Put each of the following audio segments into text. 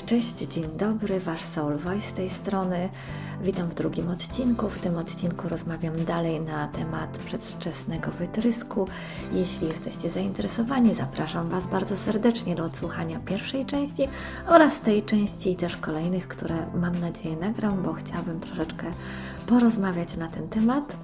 Cześć, dzień dobry, Wasz Voice z tej strony. Witam w drugim odcinku. W tym odcinku rozmawiam dalej na temat przedwczesnego wytrysku. Jeśli jesteście zainteresowani, zapraszam Was bardzo serdecznie do odsłuchania pierwszej części oraz tej części i też kolejnych, które mam nadzieję nagram, bo chciałabym troszeczkę porozmawiać na ten temat.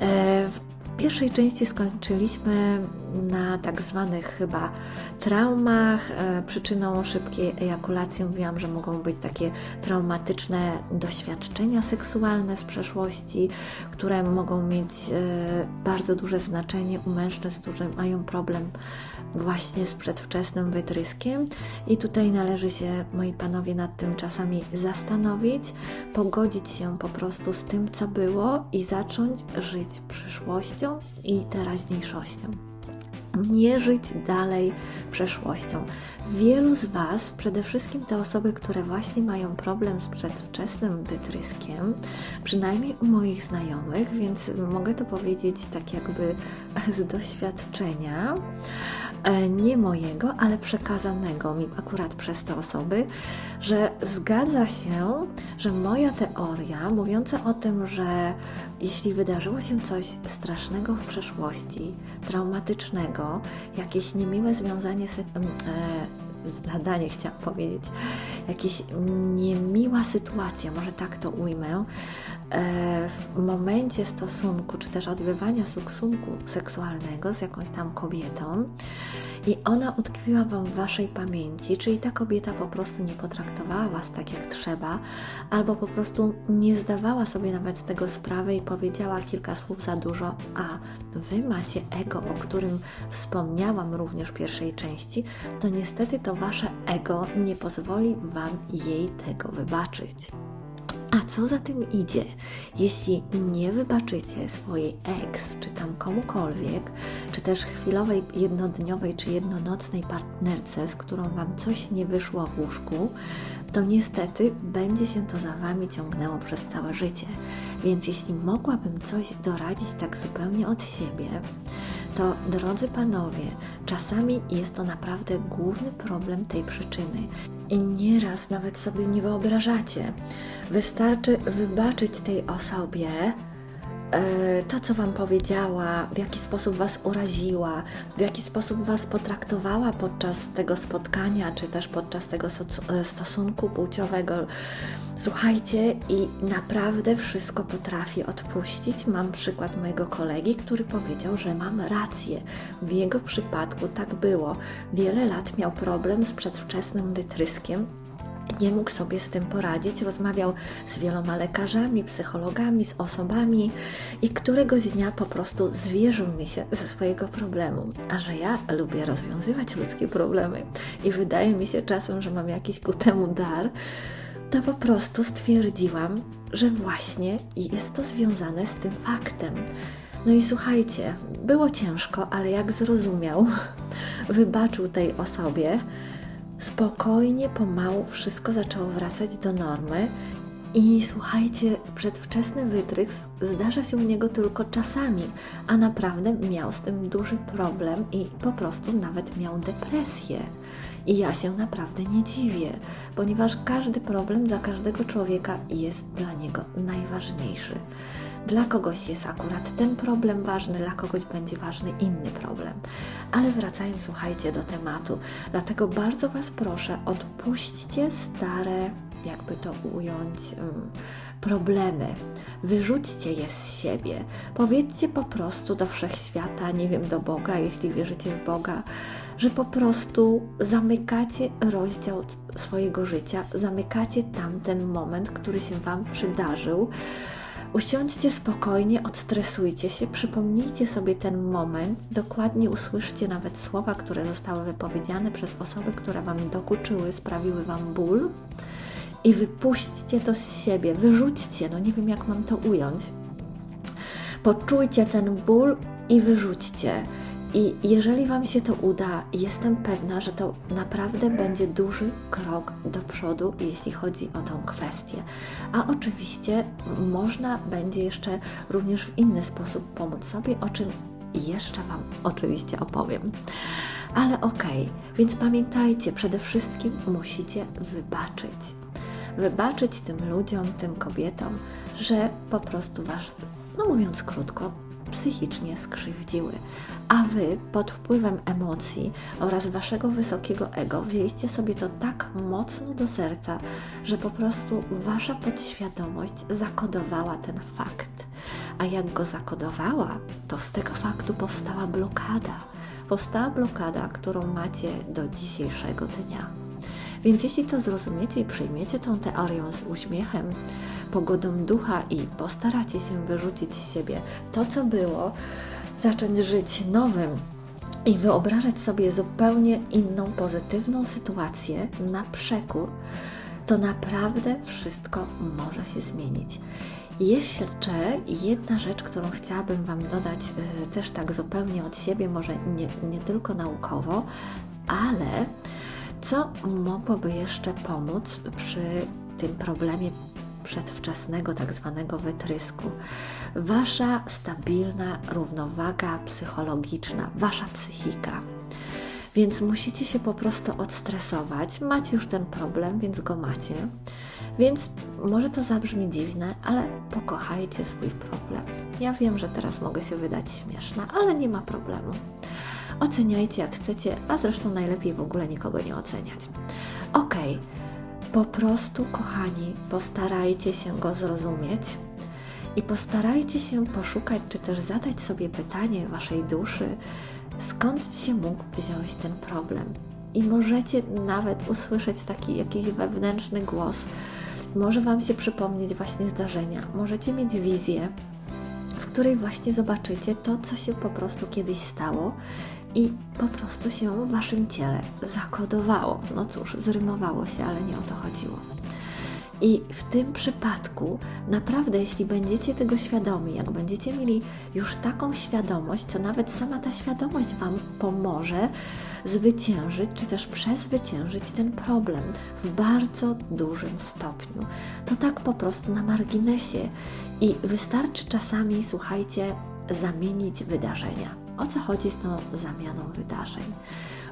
E, W w pierwszej części skończyliśmy na tak zwanych chyba traumach. E, Przyczyną szybkiej ejakulacji mówiłam, że mogą być takie traumatyczne doświadczenia seksualne z przeszłości, które mogą mieć e, bardzo duże znaczenie u mężczyzn, którzy mają problem właśnie z przedwczesnym wytryskiem. I tutaj należy się, moi panowie, nad tym czasami zastanowić, pogodzić się po prostu z tym, co było i zacząć żyć przyszłością i teraźniejszością. Nie żyć dalej przeszłością. Wielu z Was, przede wszystkim te osoby, które właśnie mają problem z przedwczesnym wytryskiem, przynajmniej u moich znajomych, więc mogę to powiedzieć tak jakby z doświadczenia, nie mojego, ale przekazanego mi akurat przez te osoby, że zgadza się, że moja teoria mówiąca o tym, że jeśli wydarzyło się coś strasznego w przeszłości, traumatycznego, jakieś niemiłe związanie e, zadanie chciałam powiedzieć, jakaś niemiła sytuacja, może tak to ujmę, e, w momencie stosunku, czy też odbywania stosunku seksualnego z jakąś tam kobietą i ona utkwiła Wam w Waszej pamięci, czyli ta kobieta po prostu nie potraktowała Was tak jak trzeba, albo po prostu nie zdawała sobie nawet z tego sprawy i powiedziała kilka słów za dużo, a Wy macie ego, o którym wspomniałam również w pierwszej części, to niestety to Wasze ego nie pozwoli Wam jej tego wybaczyć. A co za tym idzie? Jeśli nie wybaczycie swojej ex, czy tam komukolwiek, czy też chwilowej, jednodniowej, czy jednonocnej partnerce, z którą Wam coś nie wyszło w łóżku, to niestety będzie się to za Wami ciągnęło przez całe życie. Więc jeśli mogłabym coś doradzić tak zupełnie od siebie, to drodzy panowie, czasami jest to naprawdę główny problem tej przyczyny. I nieraz nawet sobie nie wyobrażacie. Wystarczy wybaczyć tej osobie to, co Wam powiedziała, w jaki sposób Was uraziła, w jaki sposób Was potraktowała podczas tego spotkania, czy też podczas tego e, stosunku płciowego. Słuchajcie, i naprawdę wszystko potrafię odpuścić. Mam przykład mojego kolegi, który powiedział, że mam rację. W jego przypadku tak było. Wiele lat miał problem z przedwczesnym wytryskiem nie mógł sobie z tym poradzić. Rozmawiał z wieloma lekarzami, psychologami, z osobami i któregoś dnia po prostu zwierzył mi się ze swojego problemu. A że ja lubię rozwiązywać ludzkie problemy i wydaje mi się czasem, że mam jakiś ku temu dar, to po prostu stwierdziłam, że właśnie jest to związane z tym faktem. No i słuchajcie, było ciężko, ale jak zrozumiał, wybaczył tej osobie, spokojnie, pomału wszystko zaczęło wracać do normy. I słuchajcie, przedwczesny wytrysk zdarza się u niego tylko czasami, a naprawdę miał z tym duży problem i po prostu nawet miał depresję. I ja się naprawdę nie dziwię, ponieważ każdy problem dla każdego człowieka jest dla niego najważniejszy. Dla kogoś jest akurat ten problem ważny, dla kogoś będzie ważny inny problem. Ale wracając, słuchajcie, do tematu, dlatego bardzo Was proszę, odpuśćcie stare, jakby to ująć, um, problemy. Wyrzućcie je z siebie. Powiedzcie po prostu do wszechświata, nie wiem, do Boga, jeśli wierzycie w Boga, że po prostu zamykacie rozdział swojego życia, zamykacie tamten moment, który się Wam przydarzył. Usiądźcie spokojnie, odstresujcie się, przypomnijcie sobie ten moment, dokładnie usłyszcie nawet słowa, które zostały wypowiedziane przez osoby, które Wam dokuczyły, sprawiły Wam ból i wypuśćcie to z siebie, wyrzućcie, no nie wiem jak mam to ująć. Poczujcie ten ból i wyrzućcie. I jeżeli Wam się to uda, jestem pewna, że to naprawdę będzie duży krok do przodu, jeśli chodzi o tą kwestię. A oczywiście można będzie jeszcze również w inny sposób pomóc sobie, o czym jeszcze Wam oczywiście opowiem. Ale okej, więc pamiętajcie, przede wszystkim musicie wybaczyć. Wybaczyć tym ludziom, tym kobietom, że po prostu was, no mówiąc krótko, psychicznie skrzywdziły, a wy pod wpływem emocji oraz waszego wysokiego ego wzięliście sobie to tak mocno do serca, że po prostu wasza podświadomość zakodowała ten fakt. A jak go zakodowała, to z tego faktu powstała blokada. Powstała blokada, którą macie do dzisiejszego dnia. Więc jeśli to zrozumiecie i przyjmiecie tą teorią z uśmiechem, pogodą ducha i postaracie się wyrzucić z siebie to, co było, zacząć żyć nowym i wyobrażać sobie zupełnie inną, pozytywną sytuację na przekór, to naprawdę wszystko może się zmienić. Jeszcze jedna rzecz, którą chciałabym Wam dodać, yy, też tak zupełnie od siebie, może nie, nie tylko naukowo, ale co mogłoby jeszcze pomóc przy tym problemie przedwczesnego tak zwanego wytrysku. Wasza stabilna równowaga psychologiczna, wasza psychika. Więc musicie się po prostu odstresować. Macie już ten problem, więc go macie. Więc może to zabrzmi dziwne, ale pokochajcie swój problem. Ja wiem, że teraz mogę się wydać śmieszna, ale nie ma problemu. Oceniajcie jak chcecie, a zresztą najlepiej w ogóle nikogo nie oceniać. Okay po prostu, kochani, postarajcie się go zrozumieć i postarajcie się poszukać, czy też zadać sobie pytanie waszej duszy, skąd się mógł wziąć ten problem. I możecie nawet usłyszeć taki jakiś wewnętrzny głos. Może Wam się przypomnieć właśnie zdarzenia, możecie mieć wizję, w której właśnie zobaczycie to, co się po prostu kiedyś stało i po prostu się w waszym ciele zakodowało. No cóż, zrymowało się, ale nie o to chodziło. I w tym przypadku, naprawdę, jeśli będziecie tego świadomi, jak będziecie mieli już taką świadomość, to nawet sama ta świadomość Wam pomoże zwyciężyć, czy też przezwyciężyć ten problem w bardzo dużym stopniu. To tak po prostu na marginesie. I wystarczy czasami, słuchajcie, zamienić wydarzenia. O co chodzi z tą zamianą wydarzeń?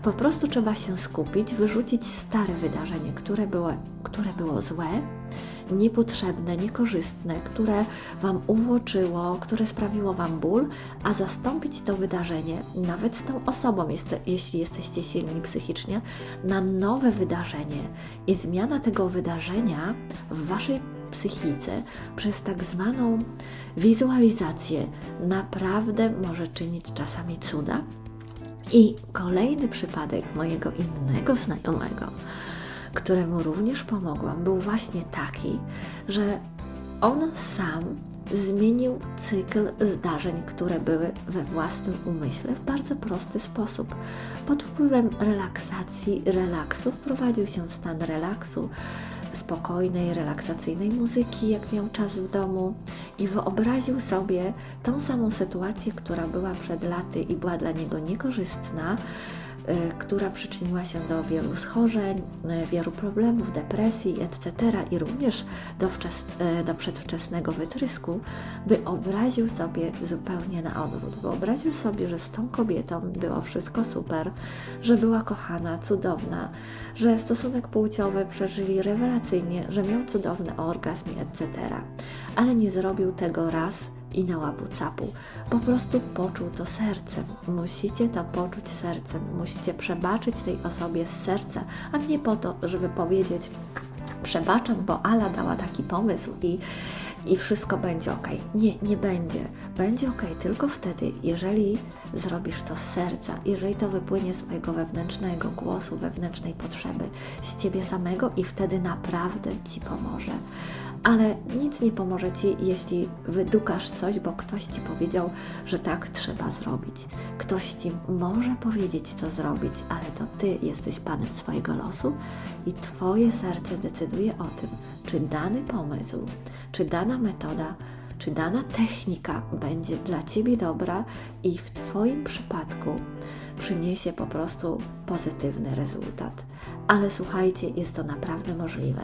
Po prostu trzeba się skupić, wyrzucić stare wydarzenie, które było, które było złe, niepotrzebne, niekorzystne, które Wam uwłoczyło, które sprawiło Wam ból, a zastąpić to wydarzenie, nawet z tą osobą, jeśli jesteście silni psychicznie, na nowe wydarzenie. I zmiana tego wydarzenia w Waszej psychice przez tak zwaną wizualizację naprawdę może czynić czasami cuda. I kolejny przypadek mojego innego znajomego, któremu również pomogłam, był właśnie taki, że on sam zmienił cykl zdarzeń, które były we własnym umyśle w bardzo prosty sposób. Pod wpływem relaksacji, relaksu wprowadził się w stan relaksu, spokojnej, relaksacyjnej muzyki, jak miał czas w domu i wyobraził sobie tą samą sytuację, która była przed laty i była dla niego niekorzystna, która przyczyniła się do wielu schorzeń, y, wielu problemów, depresji, etc. i również do, wczes, y, do przedwczesnego wytrysku, wyobraził sobie zupełnie na odwrót. Wyobraził sobie, że z tą kobietą było wszystko super, że była kochana, cudowna, że stosunek płciowy przeżyli rewelacyjnie, że miał cudowny orgazm, etc. Ale nie zrobił tego raz i na łapu capu. Po prostu poczuł to sercem. Musicie to poczuć sercem. Musicie przebaczyć tej osobie z serca, a nie po to, żeby powiedzieć przebaczam, bo Ala dała taki pomysł i, i wszystko będzie ok. Nie, nie będzie. Będzie ok tylko wtedy, jeżeli zrobisz to z serca, jeżeli to wypłynie z Twojego wewnętrznego głosu, wewnętrznej potrzeby, z Ciebie samego i wtedy naprawdę Ci pomoże ale nic nie pomoże Ci, jeśli wydukasz coś, bo ktoś Ci powiedział, że tak trzeba zrobić. Ktoś Ci może powiedzieć, co zrobić, ale to Ty jesteś Panem swojego losu i Twoje serce decyduje o tym, czy dany pomysł, czy dana metoda, czy dana technika będzie dla Ciebie dobra i w Twoim przypadku przyniesie po prostu pozytywny rezultat. Ale słuchajcie, jest to naprawdę możliwe.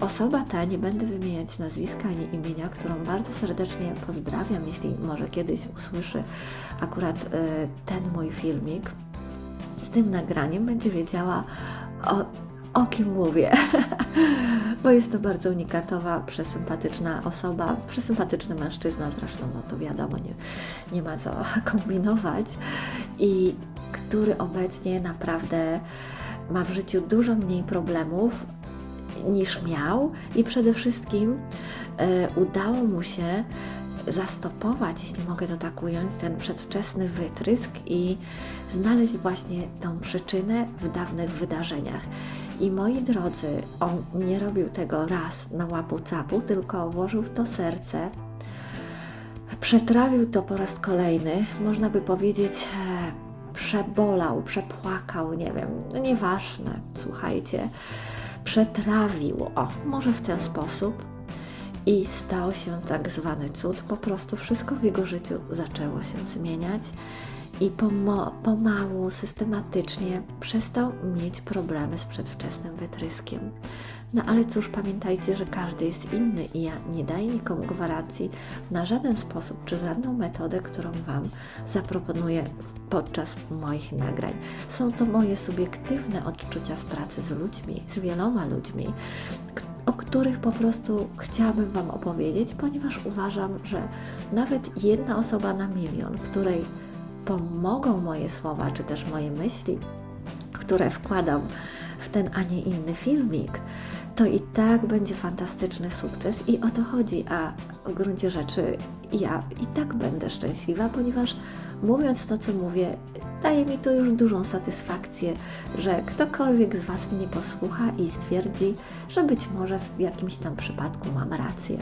Osoba ta, nie będę wymieniać nazwiska ani imienia, którą bardzo serdecznie pozdrawiam, jeśli może kiedyś usłyszy akurat y, ten mój filmik, tym nagraniem będzie wiedziała, o, o kim mówię. Bo jest to bardzo unikatowa, przesympatyczna osoba, przesympatyczny mężczyzna zresztą, no to wiadomo, nie, nie ma co kombinować. I który obecnie naprawdę ma w życiu dużo mniej problemów niż miał i przede wszystkim e, udało mu się zastopować, jeśli mogę to tak ująć, ten przedwczesny wytrysk i znaleźć właśnie tą przyczynę w dawnych wydarzeniach. I moi drodzy, on nie robił tego raz na łapu capu, tylko włożył w to serce, przetrawił to po raz kolejny, można by powiedzieć, e, przebolał, przepłakał, nie wiem, no nieważne, słuchajcie, przetrawił, o, może w ten sposób, i stał się tak zwany cud. Po prostu wszystko w jego życiu zaczęło się zmieniać i pomału, systematycznie przestał mieć problemy z przedwczesnym wytryskiem. No ale cóż, pamiętajcie, że każdy jest inny i ja nie daję nikomu gwarancji na żaden sposób czy żadną metodę, którą Wam zaproponuję podczas moich nagrań. Są to moje subiektywne odczucia z pracy z ludźmi, z wieloma ludźmi, o których po prostu chciałabym Wam opowiedzieć, ponieważ uważam, że nawet jedna osoba na milion, której pomogą moje słowa, czy też moje myśli, które wkładam w ten, a nie inny filmik, to i tak będzie fantastyczny sukces i o to chodzi, a w gruncie rzeczy ja i tak będę szczęśliwa, ponieważ mówiąc to, co mówię, daje mi to już dużą satysfakcję, że ktokolwiek z Was mnie posłucha i stwierdzi, że być może w jakimś tam przypadku mam rację.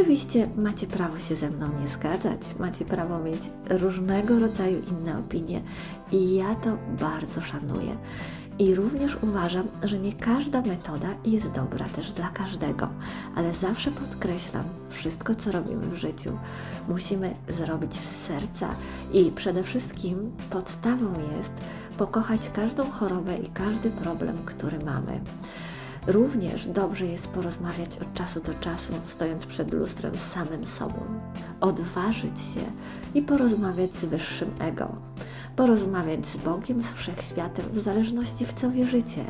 Oczywiście macie prawo się ze mną nie zgadzać, macie prawo mieć różnego rodzaju inne opinie i ja to bardzo szanuję. I również uważam, że nie każda metoda jest dobra też dla każdego, ale zawsze podkreślam, wszystko co robimy w życiu musimy zrobić z serca i przede wszystkim podstawą jest pokochać każdą chorobę i każdy problem, który mamy. Również dobrze jest porozmawiać od czasu do czasu, stojąc przed lustrem z samym sobą, odważyć się i porozmawiać z wyższym ego, porozmawiać z Bogiem, z wszechświatem, w zależności w co wierzycie,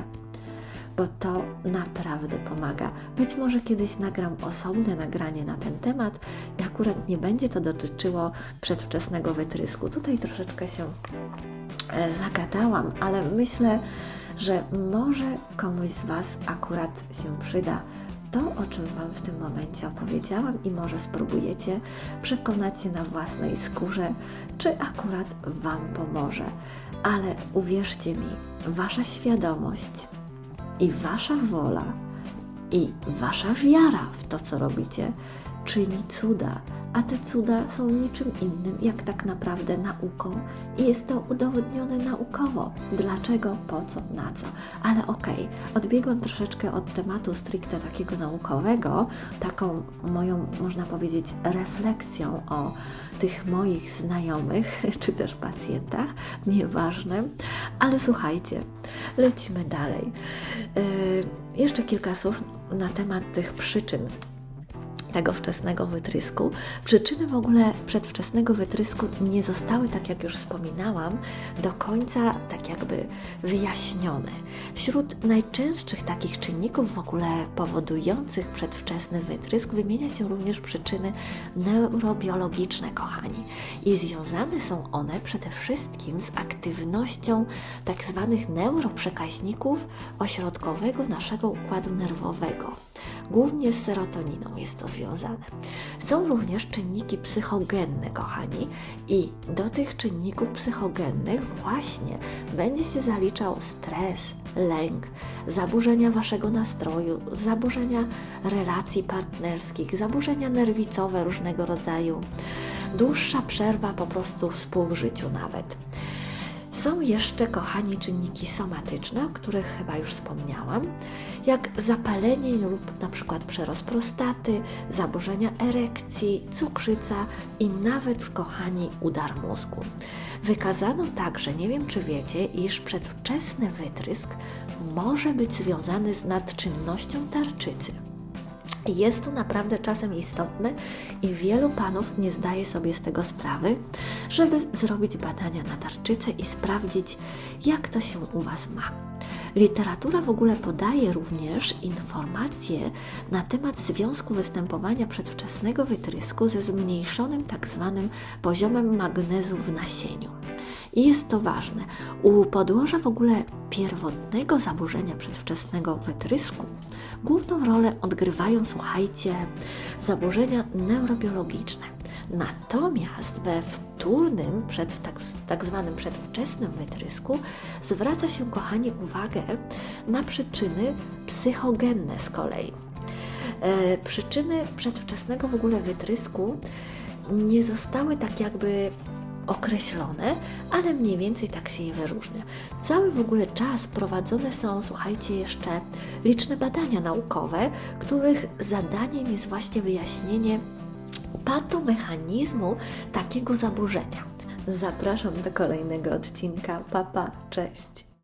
bo to naprawdę pomaga. Być może kiedyś nagram osobne nagranie na ten temat i akurat nie będzie to dotyczyło przedwczesnego wytrysku. Tutaj troszeczkę się e, zagadałam, ale myślę, że może komuś z Was akurat się przyda to, o czym Wam w tym momencie opowiedziałam i może spróbujecie przekonać się na własnej skórze, czy akurat Wam pomoże. Ale uwierzcie mi, Wasza świadomość i Wasza wola i Wasza wiara w to, co robicie, czyni cuda a te cuda są niczym innym jak tak naprawdę nauką i jest to udowodnione naukowo. Dlaczego, po co, na co. Ale okej, okay, odbiegłam troszeczkę od tematu stricte takiego naukowego, taką moją, można powiedzieć, refleksją o tych moich znajomych, czy też pacjentach, nieważne, ale słuchajcie, lecimy dalej. Yy, jeszcze kilka słów na temat tych przyczyn tego wczesnego wytrysku. Przyczyny w ogóle przedwczesnego wytrysku nie zostały, tak jak już wspominałam, do końca tak jakby wyjaśnione. Wśród najczęstszych takich czynników w ogóle powodujących przedwczesny wytrysk wymienia się również przyczyny neurobiologiczne, kochani. I związane są one przede wszystkim z aktywnością tak zwanych neuroprzekaźników ośrodkowego naszego układu nerwowego. Głównie z serotoniną jest to związane. Są również czynniki psychogenne, kochani, i do tych czynników psychogennych właśnie będzie się zaliczał stres, lęk, zaburzenia waszego nastroju, zaburzenia relacji partnerskich, zaburzenia nerwicowe różnego rodzaju, dłuższa przerwa po prostu w współżyciu nawet. Są jeszcze, kochani, czynniki somatyczne, o których chyba już wspomniałam, jak zapalenie lub na przykład przerost prostaty, zaburzenia erekcji, cukrzyca i nawet, kochani, udar mózgu. Wykazano także, nie wiem czy wiecie, iż przedwczesny wytrysk może być związany z nadczynnością tarczycy. Jest to naprawdę czasem istotne i wielu panów nie zdaje sobie z tego sprawy, żeby zrobić badania na tarczycę i sprawdzić, jak to się u Was ma. Literatura w ogóle podaje również informacje na temat związku występowania przedwczesnego wytrysku ze zmniejszonym tak zwanym poziomem magnezu w nasieniu. I jest to ważne. U podłoża w ogóle pierwotnego zaburzenia przedwczesnego wytrysku główną rolę odgrywają, słuchajcie, zaburzenia neurobiologiczne. Natomiast we wtórnym, przed, tak, tak zwanym przedwczesnym wytrysku zwraca się, kochani, uwagę na przyczyny psychogenne z kolei. E, przyczyny przedwczesnego w ogóle wytrysku nie zostały tak jakby określone, ale mniej więcej tak się je wyróżnia. Cały w ogóle czas prowadzone są, słuchajcie, jeszcze liczne badania naukowe, których zadaniem jest właśnie wyjaśnienie patomechanizmu takiego zaburzenia. Zapraszam do kolejnego odcinka. Papa, pa, cześć!